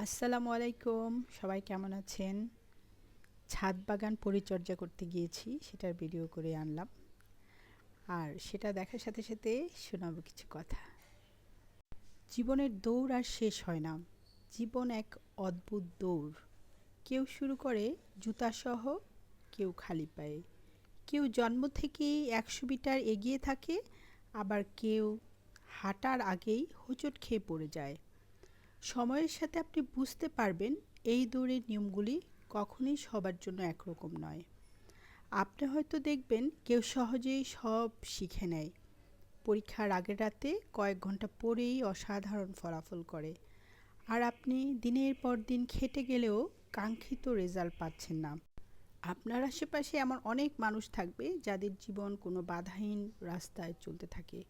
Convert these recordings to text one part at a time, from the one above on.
আসসালামু আলাইকুম। সবাই কেমন আছেন? ছাদ বাগান পরিচর্যা করতে গিয়েছি, সেটার ভিডিও করে আনলাম। আর সেটা দেখার সাথে সাথে শোনাবো কিছু কথা। জীবনের দৌড় আর শেষ হয় না। জীবন এক অদ্ভুত দৌড়। কেউ শুরু করে জুতাসহ কেউ খালি পায়ে। কেউ জন্ম থেকেই একশো মিটার এগিয়ে থাকে, আবার কেউ হাঁটার আগেই হোঁচট খেয়ে পড়ে যায়। সময়ের সাথে আপনি বুঝতে পারবেন এই দৌড়ের নিয়মগুলি কখনোই সবার জন্য একরকম নয়। আপনি হয়তো দেখবেন কেউ সহজেই সব শিখে নেয়। পরীক্ষার আগের রাতে কয়েক ঘণ্টা পরেই অসাধারণ ফলাফল করে। আর আপনি দিনের পর দিন খেটে গেলেও কাঙ্ক্ষিত রেজাল্ট পাচ্ছেন না। আপনার আশেপাশে এমন অনেক মানুষ থাকবে যাদের জীবন কোনো বাধাহীন রাস্তায় চলতে থাকে।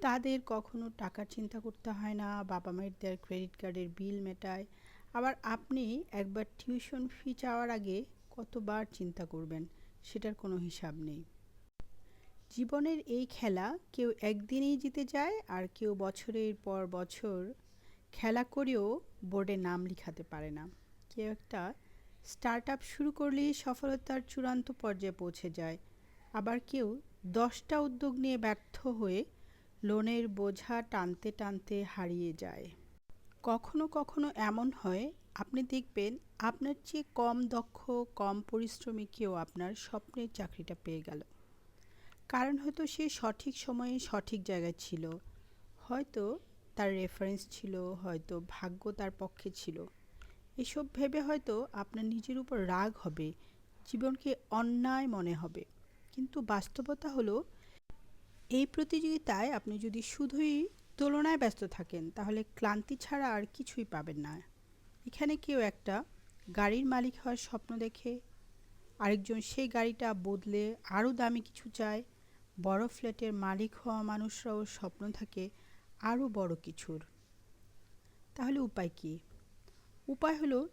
তাদের কখনো টাকার চিন্তা করতে হয় না, বাবা মায়ের দেওয়ার ক্রেডিট কার্ডের বিল মেটায়। আবার আপনি একবার টিউশন ফি চাওয়ার আগে কতবার চিন্তা করবেন, সেটার কোনো হিসাব নেই। জীবনের এই খেলা কেউ একদিনেই জিতে যায় আর কেউ বছরের পর বছর খেলা করেও বোর্ডে নাম লিখাতে পারে না। কেউ একটা স্টার্ট আপ শুরু করলেই সফলতার চূড়ান্ত পর্যায়ে পৌঁছে যায়। আবার কেউ দশটা উদ্যোগ নিয়ে ব্যর্থ হয়ে লোনের বোঝা টানতে টানতে হারিয়ে যায়। কখনো কখনো এমন হয়, আপনি দেখবেন আপনার চেয়ে কম দক্ষ, কম পরিশ্রমী কেউ আপনার স্বপ্নের চাকরিটা পেয়ে গেল। কারণ হয়তো সে সঠিক সময়ে সঠিক জায়গায় ছিল। হয়তো তার রেফারেন্স ছিল, হয়তো ভাগ্য তার পক্ষে ছিল। এসব ভেবে হয়তো আপনার নিজের উপর রাগ হবে, জীবনকে অন্যায় মনে হবে। কিন্তু বাস্তবতা হলো এই প্রতিযোগিতায় আপনি যদি শুধুই তুলনায় ব্যস্ত থাকেন, তাহলে ক্লান্তি ছাড়া আর কিছুই পাবেন না। এখানে কেউ একটা গাড়ির মালিক হওয়ার স্বপ্ন দেখে, আরেকজন সেই গাড়িটা বদলে আরও দামি কিছু চায়, বড় ফ্ল্যাটের মালিক হওয়া মানুষরাও স্বপ্ন থাকে আরও বড় কিছুর। তাহলে উপায় কী? উপায় হলো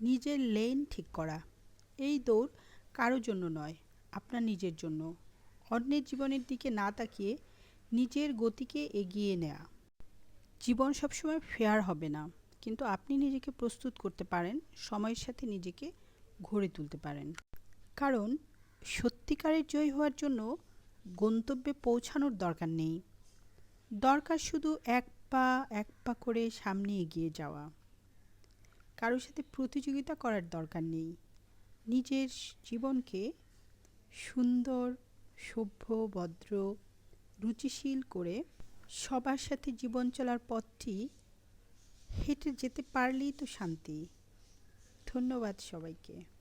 নিজের লেন ঠিক করা। এই দৌড় কারোর জন্য নয়, আপনার নিজের জন্য। অন্যের জীবনের দিকে না তাকিয়ে নিজের গতিকে এগিয়ে নেওয়া জীবন সবসময় ফেয়ার হবে না, কিন্তু আপনি নিজেকে প্রস্তুত করতে পারেন, সময়ের সাথে নিজেকে গড়ে তুলতে পারেন। কারণ, সত্যিকারের জয় হওয়ার জন্য গন্তব্যে পৌঁছানোর দরকার নেই। দরকার শুধু এক পা এক পা করে সামনে এগিয়ে যাওয়া। কারোর সাথে প্রতিযোগিতা করার দরকার নেই। নিজের জীবনকে সুন্দর সভ্য, ভদ্র, রুচিশীল করে সবার সাথে জীবন চলার পথটি হেঁটে যেতে পারলেই তো শান্তি। ধন্যবাদ সবাইকে।